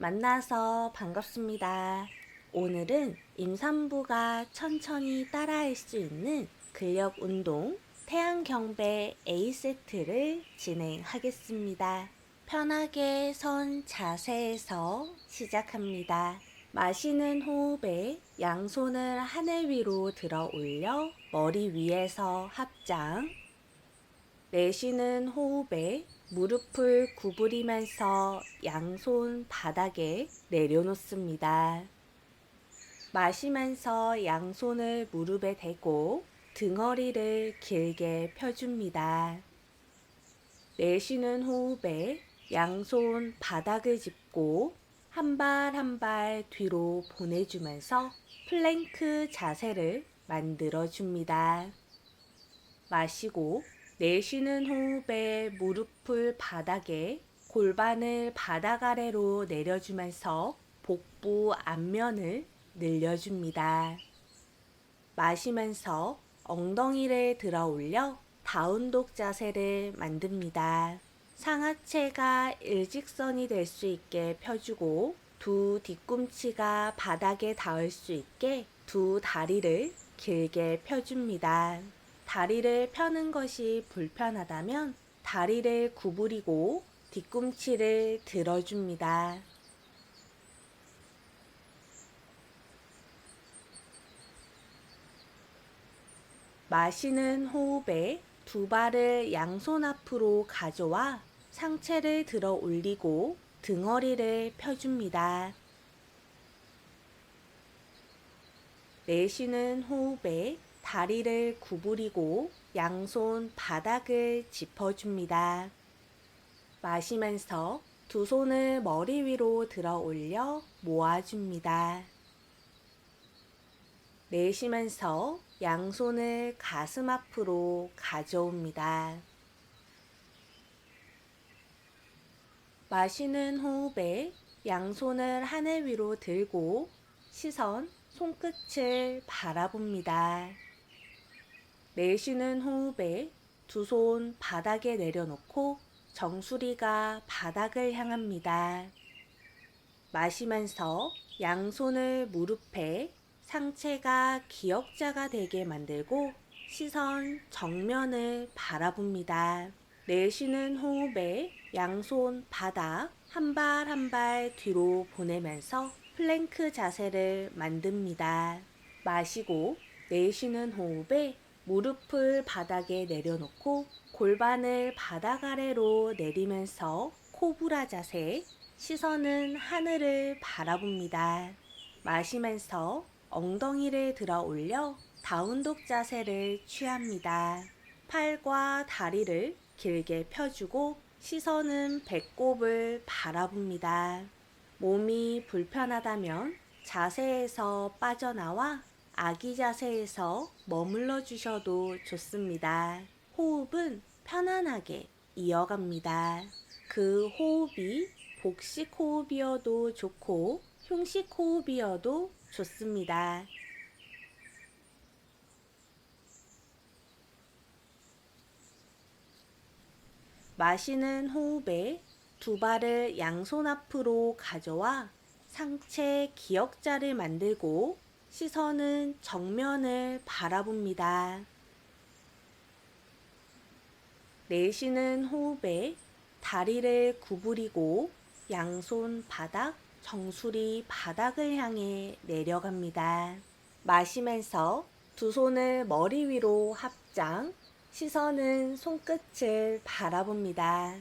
만나서 반갑습니다. 오늘은 임산부가 천천히 따라할 수 있는 근력 운동 태양경배 A세트를 진행하겠습니다. 편하게 선 자세에서 시작합니다. 마시는 호흡에 양손을 하늘 위로 들어 올려 머리 위에서 합장. 내쉬는 호흡에 무릎을 구부리면서 양손 바닥에 내려놓습니다. 마시면서 양손을 무릎에 대고 등허리를 길게 펴줍니다. 내쉬는 호흡에 양손 바닥을 짚고 한 발 한 발 뒤로 보내주면서 플랭크 자세를 만들어 줍니다. 마시고 내쉬는 호흡에 무릎을 바닥에 골반을 바닥 아래로 내려주면서 복부 앞면을 늘려줍니다. 마시면서 엉덩이를 들어 올려 다운독 자세를 만듭니다. 상하체가 일직선이 될 수 있게 펴주고 두 뒤꿈치가 바닥에 닿을 수 있게 두 다리를 길게 펴줍니다. 다리를 펴는 것이 불편하다면 다리를 구부리고 뒤꿈치를 들어줍니다. 마시는 호흡에 두 발을 양손 앞으로 가져와 상체를 들어 올리고 등허리를 펴줍니다. 내쉬는 호흡에 다리를 구부리고 양손 바닥을 짚어줍니다. 마시면서 두 손을 머리 위로 들어 올려 모아줍니다. 내쉬면서 양손을 가슴 앞으로 가져옵니다. 마시는 호흡에 양손을 하늘 위로 들고 시선 손끝을 바라봅니다. 내쉬는 호흡에 두 손 바닥에 내려놓고 정수리가 바닥을 향합니다. 마시면서 양손을 무릎에 상체가 기역자가 되게 만들고 시선 정면을 바라봅니다. 내쉬는 호흡에 양손 바닥 한 발 한 발 뒤로 보내면서 플랭크 자세를 만듭니다. 마시고 내쉬는 호흡에 무릎을 바닥에 내려놓고 골반을 바닥 아래로 내리면서 코브라 자세, 시선은 하늘을 바라봅니다. 마시면서 엉덩이를 들어 올려 다운독 자세를 취합니다. 팔과 다리를 길게 펴주고 시선은 배꼽을 바라봅니다. 몸이 불편하다면 자세에서 빠져나와 아기 자세에서 머물러 주셔도 좋습니다. 호흡은 편안하게 이어갑니다. 그 호흡이 복식 호흡이어도 좋고 흉식 호흡이어도 좋습니다. 마시는 호흡에 두 발을 양손 앞으로 가져와 상체 기역자를 만들고 시선은 정면을 바라봅니다. 내쉬는 호흡에 다리를 구부리고 양손 바닥, 정수리 바닥을 향해 내려갑니다. 마시면서 두 손을 머리 위로 합장, 시선은 손끝을 바라봅니다.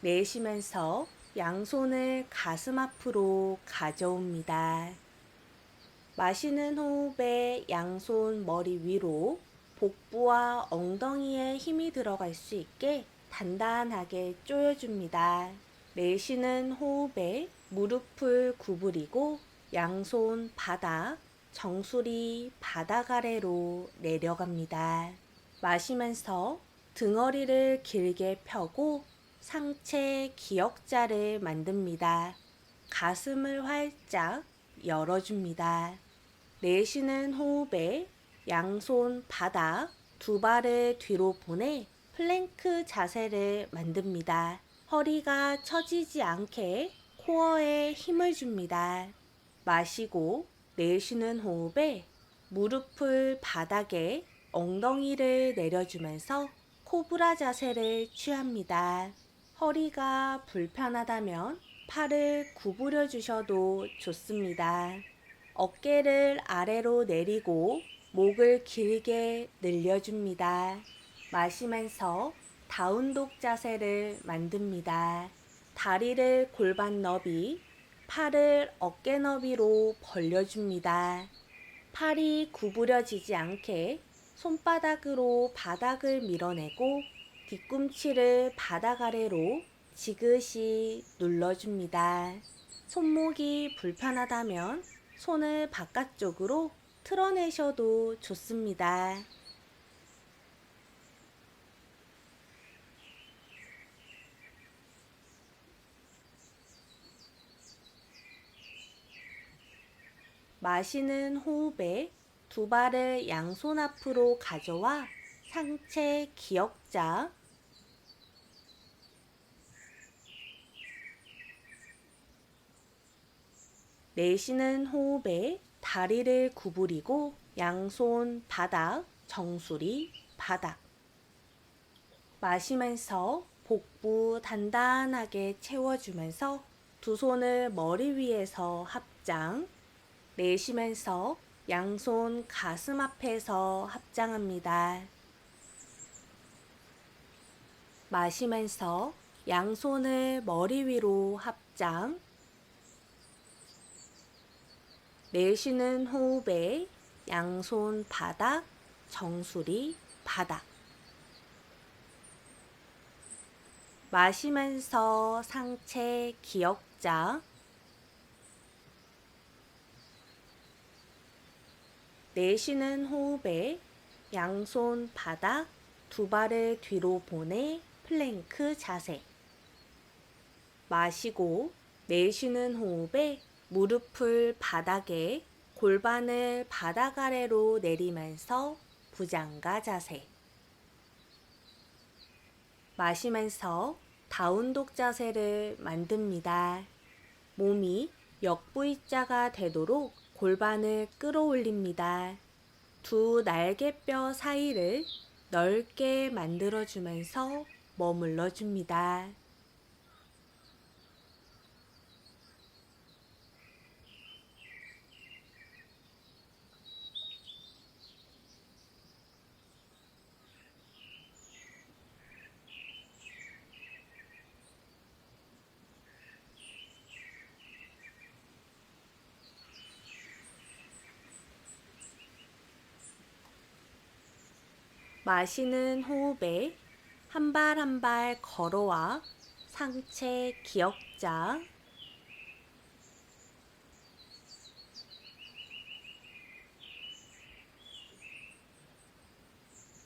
내쉬면서 양손을 가슴 앞으로 가져옵니다. 마시는 호흡에 양손 머리 위로 복부와 엉덩이에 힘이 들어갈 수 있게 단단하게 조여줍니다. 내쉬는 호흡에 무릎을 구부리고 양손 바닥, 정수리 바닥 아래로 내려갑니다. 마시면서 등허리를 길게 펴고 상체 기역자를 만듭니다. 가슴을 활짝 열어줍니다. 내쉬는 호흡에 양손 바닥 두 발을 뒤로 보내 플랭크 자세를 만듭니다. 허리가 처지지 않게 코어에 힘을 줍니다. 마시고 내쉬는 호흡에 무릎을 바닥에 엉덩이를 내려주면서 코브라 자세를 취합니다. 허리가 불편하다면 팔을 구부려 주셔도 좋습니다. 어깨를 아래로 내리고 목을 길게 늘려줍니다. 마시면서 다운독 자세를 만듭니다. 다리를 골반 너비, 팔을 어깨 너비로 벌려줍니다. 팔이 구부려지지 않게 손바닥으로 바닥을 밀어내고 뒤꿈치를 바닥 아래로 지그시 눌러줍니다. 손목이 불편하다면 손을 바깥쪽으로 틀어내셔도 좋습니다. 마시는 호흡에 두 발을 양손 앞으로 가져와 상체 기역자 내쉬는 호흡에 다리를 구부리고 양손 바닥, 정수리 바닥. 마시면서 복부 단단하게 채워주면서 두 손을 머리 위에서 합장. 내쉬면서 양손 가슴 앞에서 합장합니다. 마시면서 양손을 머리 위로 합장. 내쉬는 호흡에 양손 바닥, 정수리 바닥. 마시면서 상체 기역자. 내쉬는 호흡에 양손 바닥, 두 발을 뒤로 보내 플랭크 자세. 마시고 내쉬는 호흡에 무릎을 바닥에 골반을 바닥 아래로 내리면서 부장가 자세. 마시면서 다운독 자세를 만듭니다. 몸이 역V자가 되도록 골반을 끌어올립니다. 두 날개뼈 사이를 넓게 만들어주면서 머물러 줍니다. 마시는 호흡에 한 발 한 발 걸어와 상체 기역자.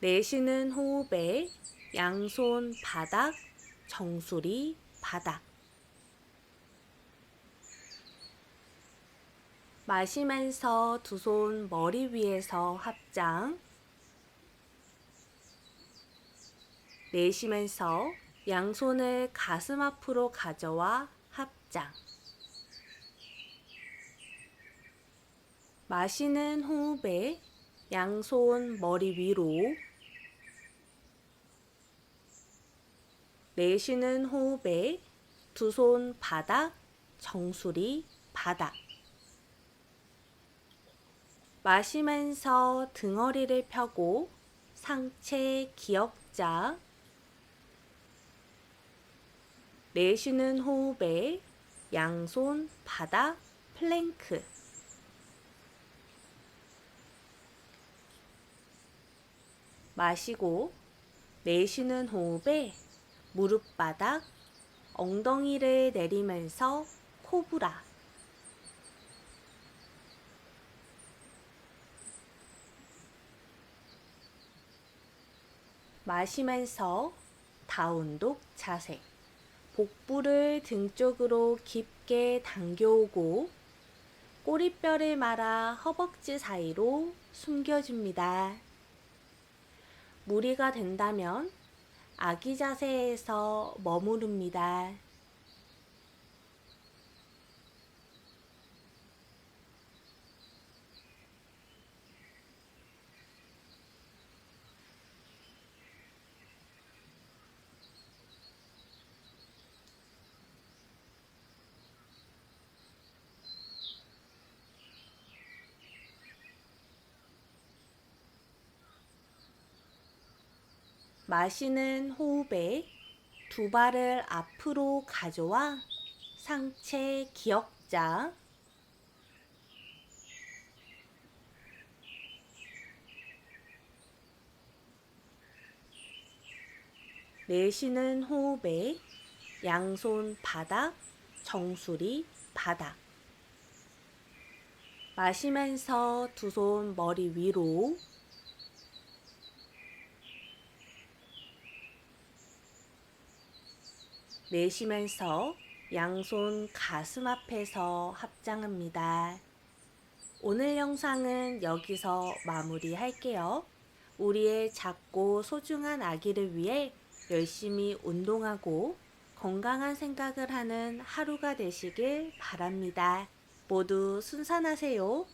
내쉬는 호흡에 양손 바닥, 정수리 바닥. 마시면서 두 손 머리 위에서 합장 내쉬면서 양손을 가슴 앞으로 가져와 합장. 마시는 호흡에 양손 머리 위로 내쉬는 호흡에 두 손 바닥, 정수리 바닥. 마시면서 등허리를 펴고 상체 기역자 내쉬는 호흡에 양손 바닥 플랭크. 마시고 내쉬는 호흡에 무릎 바닥 엉덩이를 내리면서 코브라. 마시면서 다운독 자세 복부를 등 쪽으로 깊게 당겨오고 꼬리뼈를 말아 허벅지 사이로 숨겨줍니다. 무리가 된다면 아기 자세에서 머무릅니다. 마시는 호흡에 두 발을 앞으로 가져와 상체 기역자. 내쉬는 호흡에 양손 바닥, 정수리 바닥. 마시면서 두 손 머리 위로. 내쉬면서 양손 가슴 앞에서 합장합니다. 오늘 영상은 여기서 마무리할게요. 우리의 작고 소중한 아기를 위해 열심히 운동하고 건강한 생각을 하는 하루가 되시길 바랍니다. 모두 순산하세요.